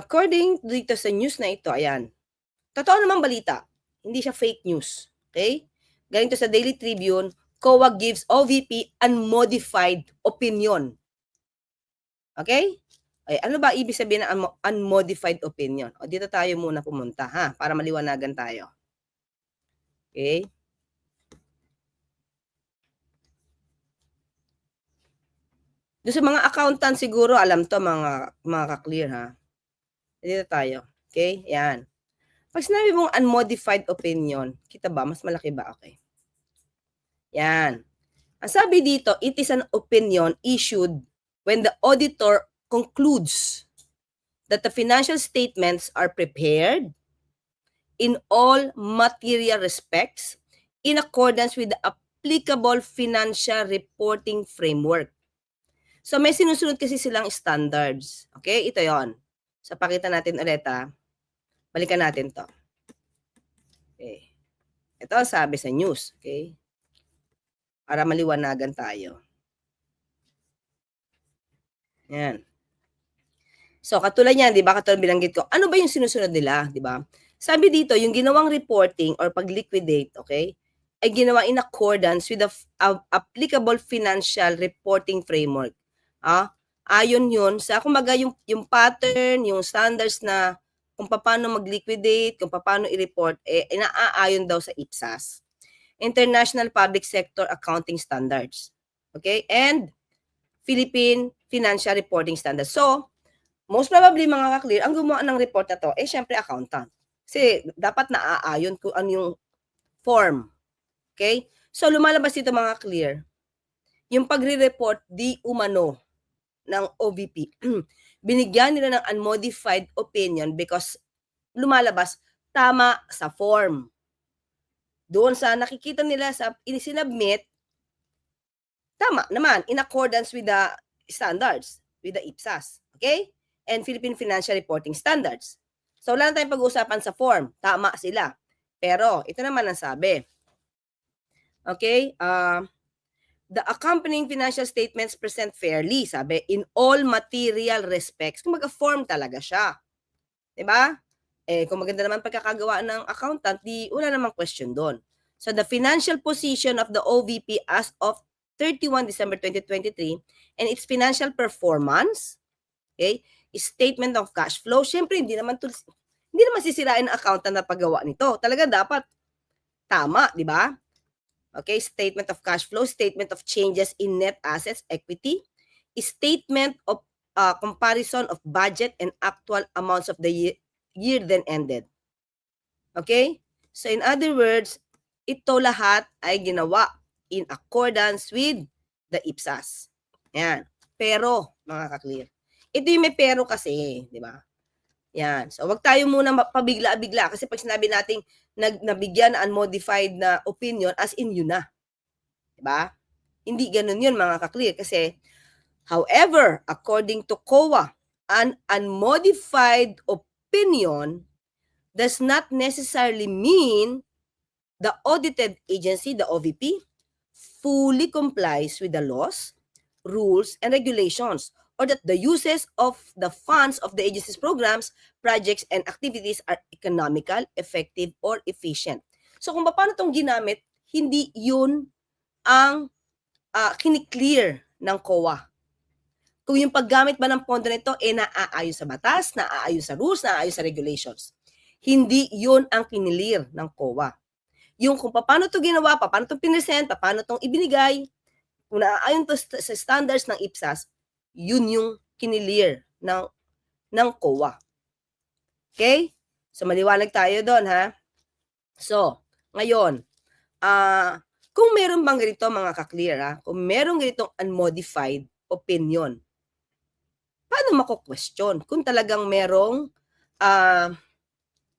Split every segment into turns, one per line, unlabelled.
according dito sa news na ito, ayan. Totoo naman balita. Hindi siya fake news. Okay? Galing to sa Daily Tribune, COA gives OVP unmodified opinion. Okay? Ay, ano ba ibig sabihin ng unmo- unmodified opinion? O dito tayo muna pumunta ha, para maliwanagan tayo. Okay? Doon sa mga accountant siguro, alam to mga, mga ka-clear ha. Dito tayo. Okay? Yan. Pag sinabi mong unmodified opinion, kita ba? Mas malaki ba? Okay. Yan. Ang sabi dito, it is an opinion issued when the auditor concludes that the financial statements are prepared in all material respects in accordance with the applicable financial reporting framework. So may sinusunod kasi silang standards. Okay? Ito yon. So pakita natin ulit ha. Balikan natin to. Okay. Ito sabi sa news. Okay? Para maliwanagan tayo. Yan. So, katulad yan, di ba? Katulad binanggit ko, ano ba yung sinusunod nila, di ba? Sabi dito, yung ginawang reporting or pag-liquidate, okay, ay ginawa in accordance with the applicable financial reporting framework. Ah, ayon yun sa, kumbaga, yung, yung pattern, yung standards na kung paano mag-liquidate, kung paano i-report, eh, inaayon daw sa IPSAS. International Public Sector Accounting Standards. Okay? And Philippine Financial Reporting Standards. So, most probably mga ka-clear, ang gumawa ng report na to, eh syempre accountant. Kasi dapat naaayon kung ano yung form. Okay? So, lumalabas dito mga clear, yung pagre-report di umano ng OVP, binigyan nila ng unmodified opinion because lumalabas tama sa form. Doon sa nakikita nila sa inisinabmit, tama naman, in accordance with the standards, with the IPSAS. Okay? And Philippine Financial Reporting Standards. So, wala na tayong pag-uusapan sa form. Tama sila. Pero, ito naman ang sabi. Okay? Uh, the accompanying financial statements present fairly, sabi, in all material respects. Kung mag-form talaga siya. ba? Eh, kung maganda naman pagkakagawa ng accountant, di wala namang question doon. So, the financial position of the OVP as of 31 December 2023 and its financial performance, okay, statement of cash flow, syempre hindi naman to, hindi naman sisirain ng accountant na paggawa nito. Talaga dapat tama, di ba? Okay, statement of cash flow, statement of changes in net assets, equity, statement of uh, comparison of budget and actual amounts of the year, year then ended. Okay? So in other words, ito lahat ay ginawa in accordance with the IPSAS. Yan. Pero, mga ka-clear, ito yung may pero kasi, di ba? Yan. So, wag tayo muna pabigla-bigla kasi pag sinabi nating nag, nabigyan na unmodified na opinion, as in yun na. Di ba? Hindi ganun yun, mga ka-clear. Kasi, however, according to COA, an unmodified opinion does not necessarily mean the audited agency, the OVP, fully complies with the laws, rules, and regulations, or that the uses of the funds of the agency's programs, projects, and activities are economical, effective, or efficient. So kung paano itong ginamit, hindi yun ang uh, kiniklear ng COA. Kung yung paggamit ba ng pondo nito, eh naaayon sa batas, naaayon sa rules, naaayon sa regulations. Hindi yun ang kinilir ng COA yung kung paano to ginawa, paano to pinesent, paano tong ibinigay, kung naaayon to sa standards ng IPSAS, yun yung kinilir ng, ng COA. Okay? So, maliwanag tayo doon, ha? So, ngayon, ah, uh, kung meron bang ganito mga ka-clear, ha? Kung meron ganitong unmodified opinion, paano mako-question kung talagang merong uh,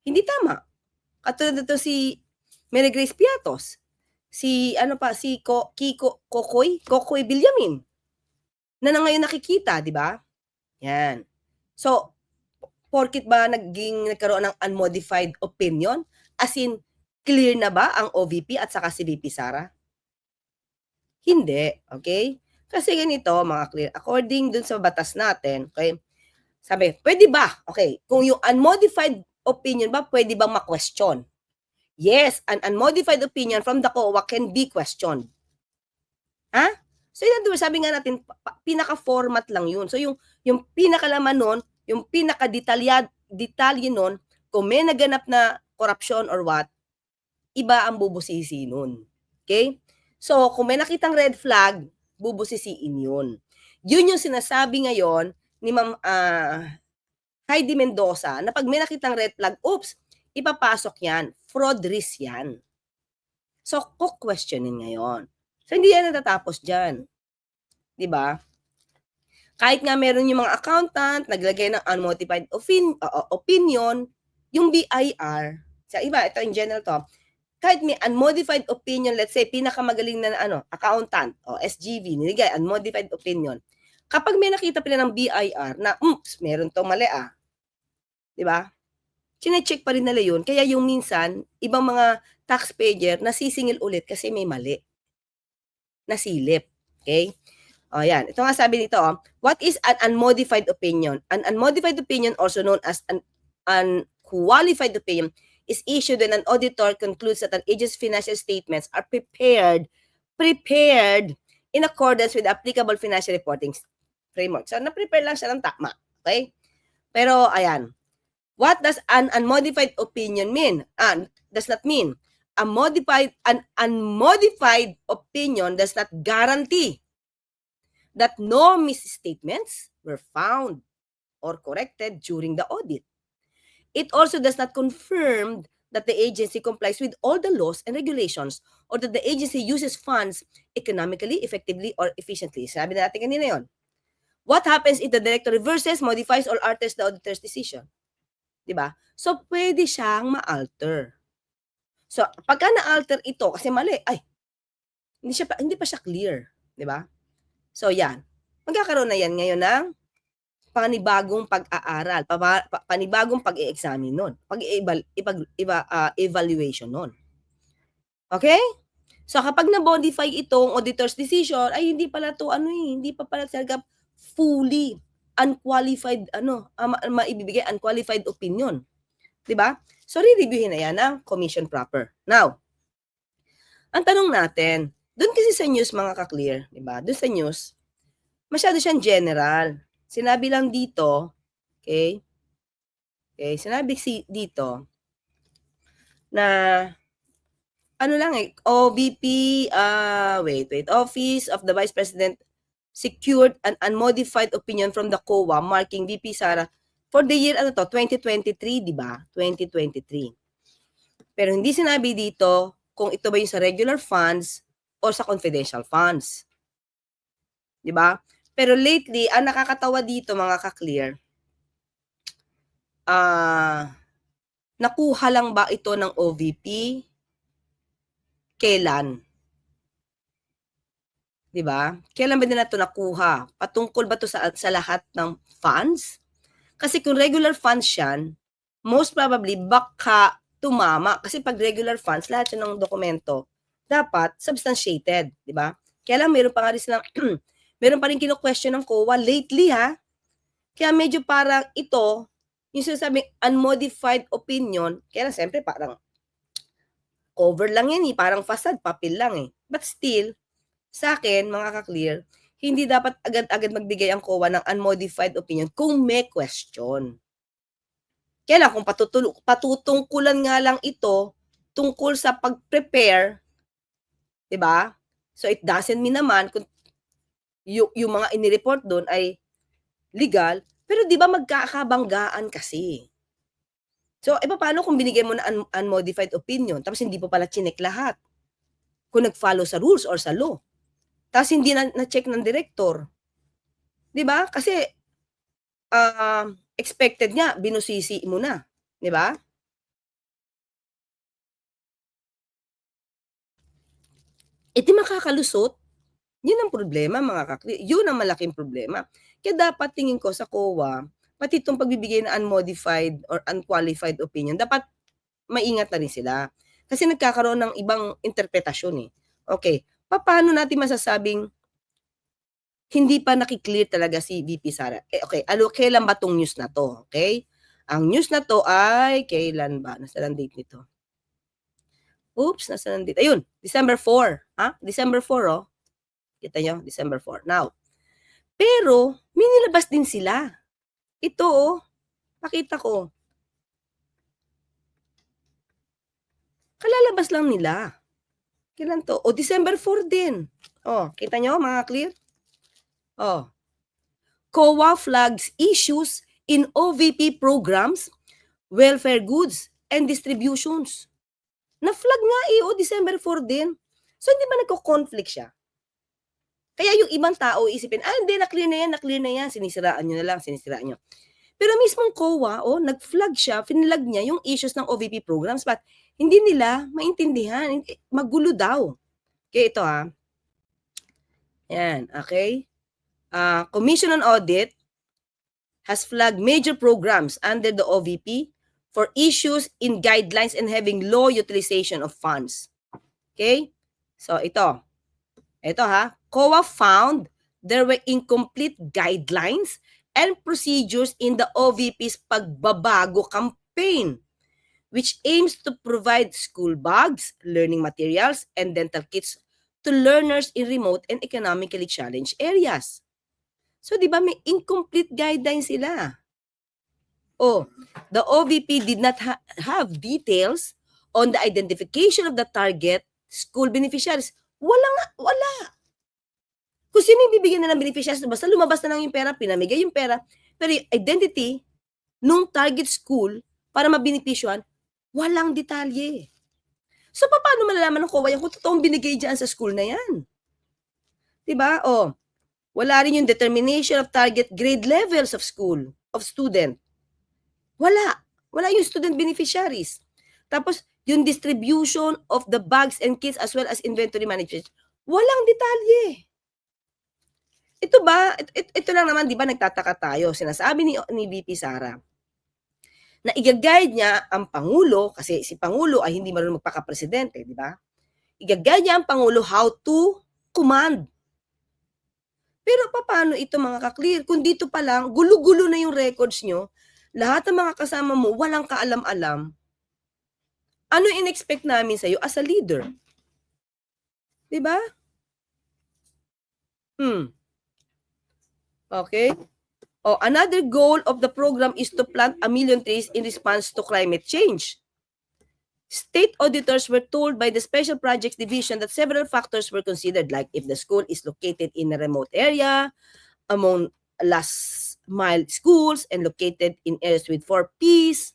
hindi tama? Katulad nito si Mary Grace Piatos, si ano pa si Ko, Kiko Kokoy, Kokoy Bilyamin na, na ngayon nakikita, di ba? Yan. So, porkit ba naging nagkaroon ng unmodified opinion? As in, clear na ba ang OVP at saka si VP Sara? Hindi, okay? Kasi ganito, mga clear, according dun sa batas natin, okay, Sabi, pwede ba? Okay, kung yung unmodified opinion ba, pwede bang ma-question? Yes, an unmodified opinion from the COA can be questioned. Ha? So, other words, sabi nga natin, pinaka-format lang yun. So, yung, yung pinakalaman nun, yung pinaka-detalyad, detalye nun, kung may naganap na corruption or what, iba ang bubusisi nun. Okay? So, kung may nakitang red flag, bubusisiin yun. Yun yung sinasabi ngayon ni Ma'am ah, Heidi Mendoza na pag may nakitang red flag, oops, ipapasok yan. Fraud risk yan. So, questionin ngayon. So, hindi yan natatapos dyan. Ba? Kahit nga meron yung mga accountant, naglagay ng unmodified opin- uh, opinion, yung BIR, sa iba, ito in general to, kahit may unmodified opinion, let's say, pinakamagaling na ano, accountant o SGV, niligay, unmodified opinion. Kapag may nakita pala ng BIR na, oops, meron tong mali ah. Di ba? Chine-check pa rin nila yun. Kaya yung minsan, ibang mga taxpayer nasisingil ulit kasi may mali. Nasilip. Okay? O yan. Ito nga sabi nito, oh, what is an unmodified opinion? An unmodified opinion, also known as an unqualified opinion, is issued when an auditor concludes that an agency's financial statements are prepared prepared in accordance with applicable financial reporting framework. So, na-prepare lang siya ng tama. Okay? Pero, ayan. What does an unmodified opinion mean? Ah, does not mean. A modified, an unmodified opinion does not guarantee that no misstatements were found or corrected during the audit. It also does not confirm that the agency complies with all the laws and regulations or that the agency uses funds economically, effectively, or efficiently. Sabi na natin kanina yon. What happens if the director reverses, modifies, or alters the auditor's decision? 'Di ba? So, pwede siyang ma-alter. So, pagka na-alter ito, kasi mali, ay, hindi, siya pa, hindi pa siya clear. 'Di ba? So, yan. Magkakaroon na yan ngayon ng panibagong pag-aaral, paba- pa- panibagong pag-i-examine nun, pag-i-eval- ipag- iba- ah, nun. Okay? So kapag na-modify itong auditor's decision, ay hindi pala to ano eh, hindi pa pala talaga fully unqualified ano, ah, ma- maibibigay unqualified opinion. 'Di ba? So re-reviewin na yan ng commission proper. Now, ang tanong natin, doon kasi sa news mga ka-clear, 'di ba? Doon sa news, masyado siyang general. Sinabi lang dito, okay? Okay, sinabi si dito na ano lang eh, OVP, uh, wait, wait, Office of the Vice President secured an unmodified opinion from the COA marking VP Sara for the year ano to, 2023, di ba? 2023. Pero hindi sinabi dito kung ito ba yung sa regular funds o sa confidential funds. Di ba? Pero lately, ang nakakatawa dito mga ka-clear, ah, nakuha lang ba ito ng OVP? Kailan? 'Di ba? Kailan ba nila ito nakuha? Patungkol ba ito sa, sa lahat ng funds? Kasi kung regular funds yan, most probably baka tumama. Kasi pag regular funds, lahat yan ng dokumento, dapat substantiated. 'di ba? Kaya lang meron pa nga rin silang, meron pa rin kino-question ng COA lately ha. Kaya medyo parang ito, yung sinasabing unmodified opinion, kaya lang siyempre parang cover lang yan eh, parang facade, papel lang eh. But still, sa akin, mga ka-clear, hindi dapat agad-agad magbigay ang COA ng unmodified opinion kung may question. Kaya lang, kung patutul- patutungkulan nga lang ito tungkol sa pag-prepare, di ba? So it doesn't mean naman kung yung, yung mga inireport doon ay legal, pero di ba magkakabanggaan kasi? So, e paano kung binigay mo na un- unmodified opinion, tapos hindi pa pala chinek lahat? Kung nag-follow sa rules or sa law. Tapos hindi na, na-check ng director. Di ba? Kasi, ah, expected nga, binusisi mo na. Di ba? E di makakalusot. Yun ang problema, mga kakli. Yun ang malaking problema. Kaya dapat tingin ko sa COA, pati itong pagbibigay ng unmodified or unqualified opinion, dapat maingat na rin sila. Kasi nagkakaroon ng ibang interpretasyon eh. Okay, paano natin masasabing hindi pa naki-clear talaga si VP Sara. Eh, okay, ano, kailan ba tong news na to? Okay? Ang news na to ay, kailan ba? Nasaan ang date nito? Oops, nasaan ang date? Ayun, December 4. Ha? December 4, oh. Kita nyo? December 4. Now, pero, may nilabas din sila. Ito, oh. Pakita ko. Kalalabas lang nila. Kailan to? O, December 4 din. Oh, kita nyo, mga clear? Oh. COA flags issues in OVP programs, welfare goods, and distributions. Na-flag nga eh, oh, December 4 din. So, hindi ba nagko-conflict siya? Kaya yung ibang tao isipin, ah, hindi, na-clear na yan, na-clear na yan. Sinisiraan nyo na lang, sinisiraan nyo. Pero mismong COA, oh, nag-flag siya, finlag niya yung issues ng OVP programs, but hindi nila maintindihan. Magulo daw. Okay, ito ha. Yan, okay. Uh, Commission on Audit has flagged major programs under the OVP for issues in guidelines and having low utilization of funds. Okay? So, ito. Ito ha. COA found there were incomplete guidelines and procedures in the OVP's pagbabago campaign, which aims to provide school bags, learning materials, and dental kits to learners in remote and economically challenged areas. So, di ba may incomplete guidelines sila? Oh, the OVP did not ha- have details on the identification of the target school beneficiaries. Wala nga, wala. Kung sino yung bibigyan na ng beneficiaries, basta lumabas na lang yung pera, pinamigay yung pera, pero yung identity nung target school para mabenepisyohan, walang detalye. So, paano malalaman ng COA yan kung totoong binigay dyan sa school na yan? Diba? Oh, wala rin yung determination of target grade levels of school, of student. Wala. Wala yung student beneficiaries. Tapos, yung distribution of the bags and kits as well as inventory management. Walang detalye. Ito ba, ito- ito lang naman, di ba, nagtataka tayo. Sinasabi ni, ni VP Sara na i-guide niya ang Pangulo, kasi si Pangulo ay hindi marunong magpaka-presidente, di ba? I-guide niya ang Pangulo how to command. Pero paano ito mga ka-clear? Kung dito pa lang, gulo-gulo na yung records nyo, lahat ng mga kasama mo, walang kaalam-alam, ano in-expect namin sa'yo as a leader? Di ba? Hmm. Okay? Oh, another goal of the program is to plant a million trees in response to climate change. State auditors were told by the Special Projects Division that several factors were considered, like if the school is located in a remote area, among last mile schools, and located in areas with four Ps.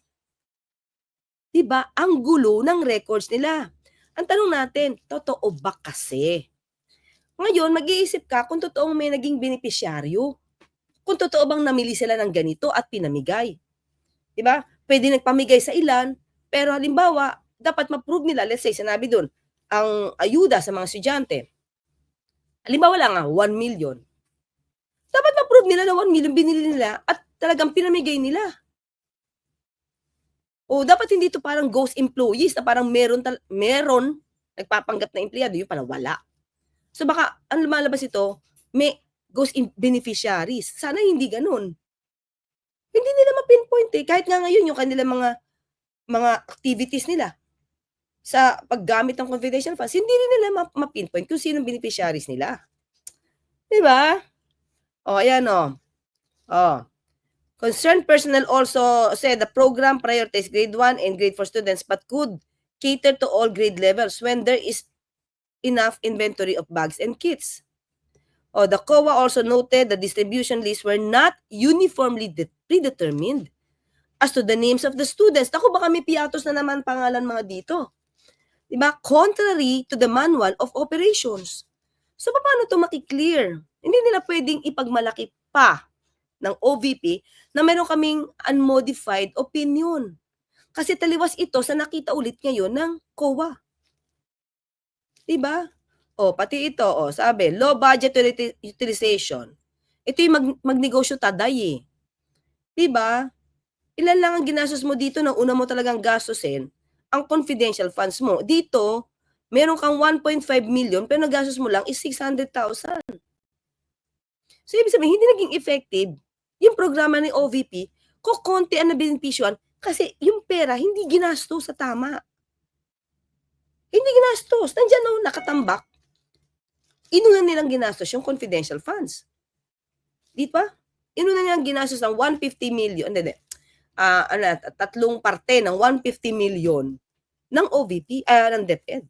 Diba? Ang gulo ng records nila. Ang tanong natin, totoo ba kasi? Ngayon, mag-iisip ka kung totoong may naging benepisyaryo. Kung totoo bang namili sila ng ganito at pinamigay. Diba? Pwede nagpamigay sa ilan, pero halimbawa, dapat ma-prove nila, let's say, sinabi doon, ang ayuda sa mga estudyante. Halimbawa lang nga, 1 million. Dapat ma-prove nila na 1 million binili nila at talagang pinamigay nila. O dapat hindi to parang ghost employees na parang meron, meron nagpapanggap na empleyado, yung pala wala. So baka ang lumalabas ito, may ghost in- beneficiaries. Sana hindi ganun. Hindi nila ma-pinpoint eh. Kahit nga ngayon yung kanilang mga mga activities nila sa paggamit ng confidential funds, hindi rin nila ma- ma-pinpoint kung sino beneficiaries nila. Di ba? O, ayan o. O. Concerned personnel also said the program prioritized grade 1 and grade 4 students but could cater to all grade levels when there is enough inventory of bags and kits. Oh, the COA also noted the distribution lists were not uniformly de- predetermined as to the names of the students. Ako baka may piatos na naman pangalan mga dito. Diba? Contrary to the manual of operations. So, paano to makiklear? Hindi nila pwedeng ipagmalaki pa ng OVP na meron kaming unmodified opinion. Kasi taliwas ito sa nakita ulit ngayon ng COA. Diba? O, pati ito, o, sabi, low budget uti- utilization. Ito yung mag, magnegosyo taday eh. Diba? Ilan lang ang ginastos mo dito na una mo talagang gastusin ang confidential funds mo. Dito, meron kang 1.5 million pero nagastos mo lang is 600,000. So, ibig sabihin, hindi naging effective yung programa ni OVP, kokonti ang nabenepisyohan kasi yung pera hindi ginastos sa tama. Hindi ginastos. Nandiyan no, nakatambak. Inuna nilang ginastos yung confidential funds. Di ba? Inuna nilang ginastos ng 150 million. Hindi. Ah, ano, tatlong parte ng 150 million ng OVP, ah, ng DepEd.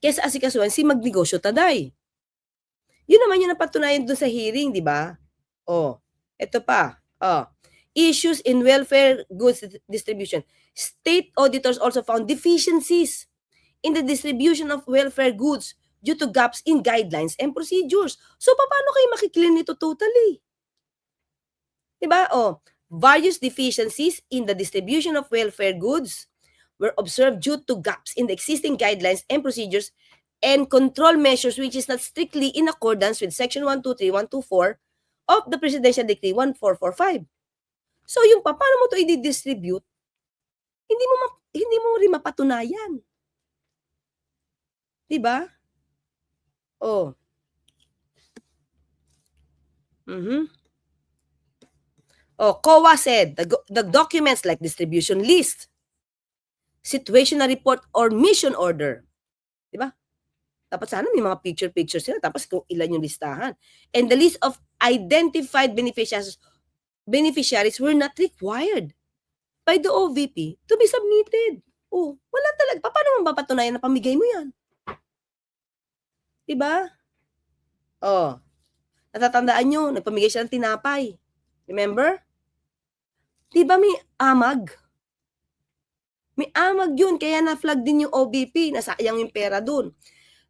Kesa asikasuhan si magnegosyo taday. Yun naman yung napatunayan doon sa hearing, di ba? Oh, ito pa. Oh, issues in welfare goods distribution. State auditors also found deficiencies in the distribution of welfare goods due to gaps in guidelines and procedures. So, paano kayo makiklean nito totally? Diba? Oh, various deficiencies in the distribution of welfare goods were observed due to gaps in the existing guidelines and procedures and control measures which is not strictly in accordance with Section 123, 124 of the Presidential Decree 1445. So, yung pa, paano mo ito i-distribute? Hindi mo, hindi mo rin mapatunayan. Diba? Oh. Mhm. Oh, COA said the, the documents like distribution list, situational report, or mission order. Diba? Dapat sana may mga picture-picture sila tapos kung ilan yung listahan. And the list of identified beneficiaries beneficiaries were not required by the OVP to be submitted. Oh, wala talaga. Pa- Paano mo mapapatunayan na pamigay mo yan? Diba? Oh. Natatandaan nyo, nagpamigay siya ng tinapay. Remember? Diba may amag? May amag yun, kaya na-flag din yung OBP, nasayang yung pera dun.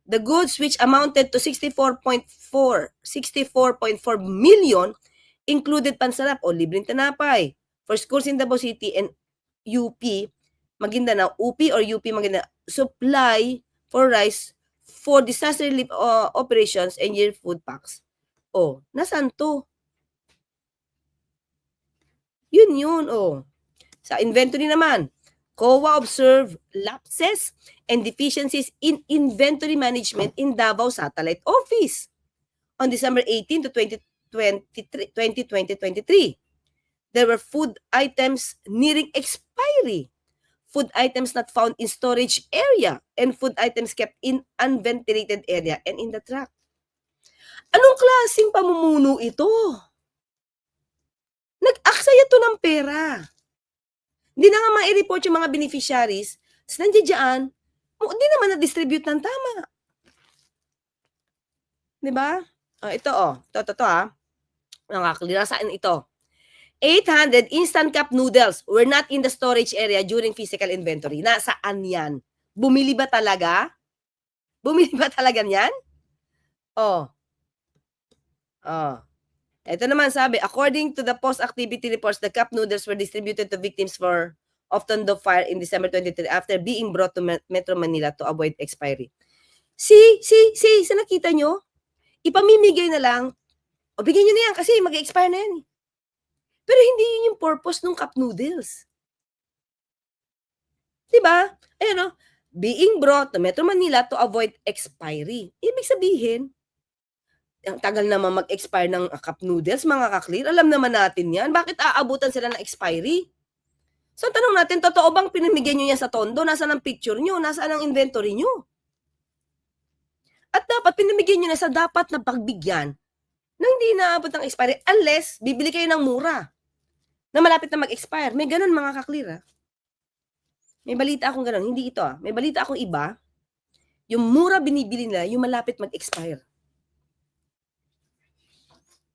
The goods which amounted to 64.4 64.4 million included pansarap o libreng tinapay for schools in Davao City and UP Maguindanao, UP or UP Maguindanao, supply for rice for disaster relief uh, operations and year food packs. Oh, nasaan to? Yun yun, oh. Sa inventory naman, COA observed lapses and deficiencies in inventory management in Davao Satellite Office on December 18 to 2023, 2023. There were food items nearing expiry, food items not found in storage area, and food items kept in unventilated area and in the truck. Anong klaseng pamumuno ito? Nag-aksaya to ng pera. Hindi na nga ma-report yung mga beneficiaries. Tapos nandiyan hindi naman na-distribute ng tama. Di ba? Oh, ito oh. Ito, ito, ito ha. Nakaklira saan ito. 800 instant cup noodles were not in the storage area during physical inventory. Nasaan yan? Bumili ba talaga? Bumili ba talaga yan? Oh. Oh. Ito naman sabi, according to the post-activity reports, the cup noodles were distributed to victims for of Tondo fire in December 23 after being brought to Met- Metro Manila to avoid expiry. Si, si, si, sa nakita nyo, ipamimigay na lang, o bigyan nyo na yan kasi mag-expire na yan. Pero hindi yun yung purpose ng cup noodles. Diba? Ayan o, being brought to Metro Manila to avoid expiry. Ibig sabihin, ang tagal naman mag-expire ng uh, cup noodles, mga kaklear. Alam naman natin yan. Bakit aabutan sila ng expiry? So, tanong natin, totoo bang pinamigay nyo yan sa tondo? Nasaan ang picture nyo? Nasaan ang inventory nyo? At dapat pinamigay nyo na sa dapat na pagbigyan na hindi naabot ng expiry unless bibili kayo ng mura na malapit na mag-expire. May ganun mga kaklear. ah. May balita akong ganun. Hindi ito ah. May balita akong iba. Yung mura binibili nila, yung malapit mag-expire.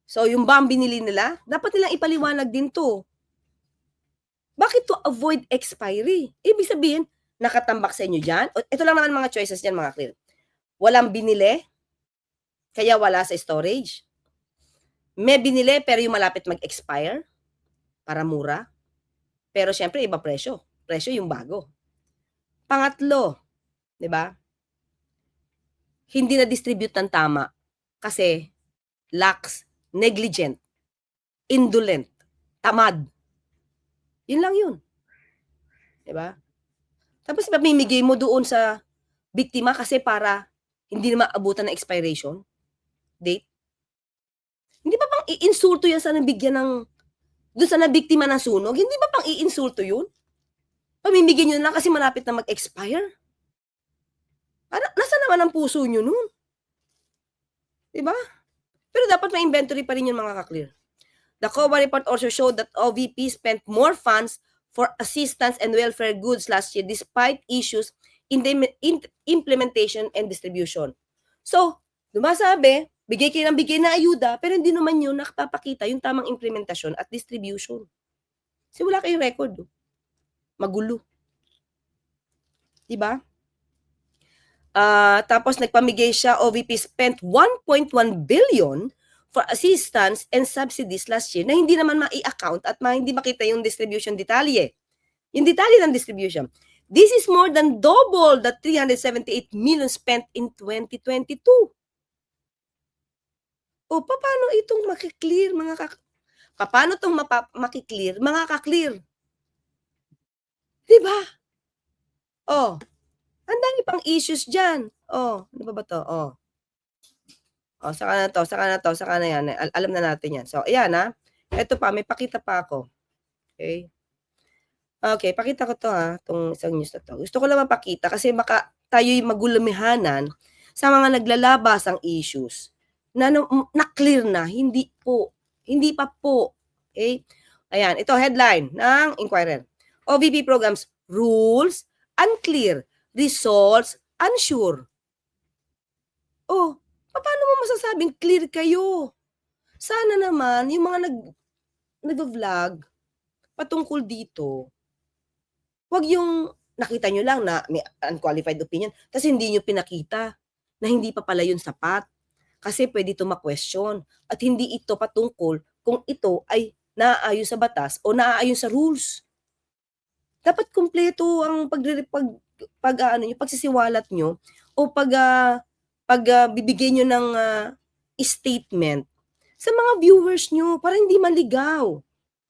So, yung ang binili nila, dapat nilang ipaliwanag din to. Bakit to avoid expiry? Ibig sabihin, nakatambak sa inyo dyan. Ito lang naman mga choices dyan, mga clear. Walang binili, kaya wala sa storage. May binili, pero yung malapit mag-expire, para mura. Pero syempre, iba presyo. Presyo yung bago. Pangatlo, di ba? Hindi na-distribute ng tama kasi lax negligent, indolent, tamad. Yun lang yun. 'Di ba? Tapos pamimigay mo doon sa biktima kasi para hindi na maabutan ng expiration date. pang iinsulto yan sa nabigyan ng doon sa nabiktima ng sunog? Hindi ba pang iinsulto yun? Pamimigyan nyo lang kasi malapit na mag-expire? Para, nasa naman ang puso nyo nun? Diba? Pero dapat may inventory pa rin yung mga kaklear. The COA report also showed that OVP spent more funds for assistance and welfare goods last year despite issues in the in- implementation and distribution. So, dumasabi, bigay kayo ng bigay na ayuda, pero hindi naman yun nakapapakita yung tamang implementasyon at distribution. Kasi wala kayong record. oh. Magulo. Diba? Ah, tapos nagpamigay siya, OVP spent 1.1 billion for assistance and subsidies last year na hindi naman mai-account at ma hindi makita yung distribution detalye. Yung detalye ng distribution. This is more than double the 378 million spent in 2022. O, paano itong makiklear, mga kak... Paano itong mapa- makiklear, mga kaklear? Diba? Oh, ang dami pang issues dyan. Oh, ano ba ba to? Oh. Oh, saka na to, saka na to, saka na yan. Al- alam na natin yan. So, ayan ha. Ito pa, may pakita pa ako. Okay. Okay, pakita ko to ha, itong isang news na to. Gusto ko lang mapakita kasi baka tayo'y magulumihanan sa mga naglalabas ang issues na, na, clear na, hindi po, hindi pa po. Okay? Ayan, ito headline ng Inquirer. OVP programs, rules, unclear, results, unsure. Oh, paano mo masasabing clear kayo? Sana naman, yung mga nag, nag-vlog patungkol dito, wag yung nakita nyo lang na may unqualified opinion, tapos hindi nyo pinakita na hindi pa pala yun sapat. Kasi pwede ito ma-question at hindi ito patungkol kung ito ay naaayon sa batas o naaayon sa rules. Dapat kumpleto ang pag pag, pag ah, ano nyo, pagsisiwalat nyo o pag ah, pag ah, bibigay nyo ng ah, statement sa mga viewers nyo para hindi maligaw.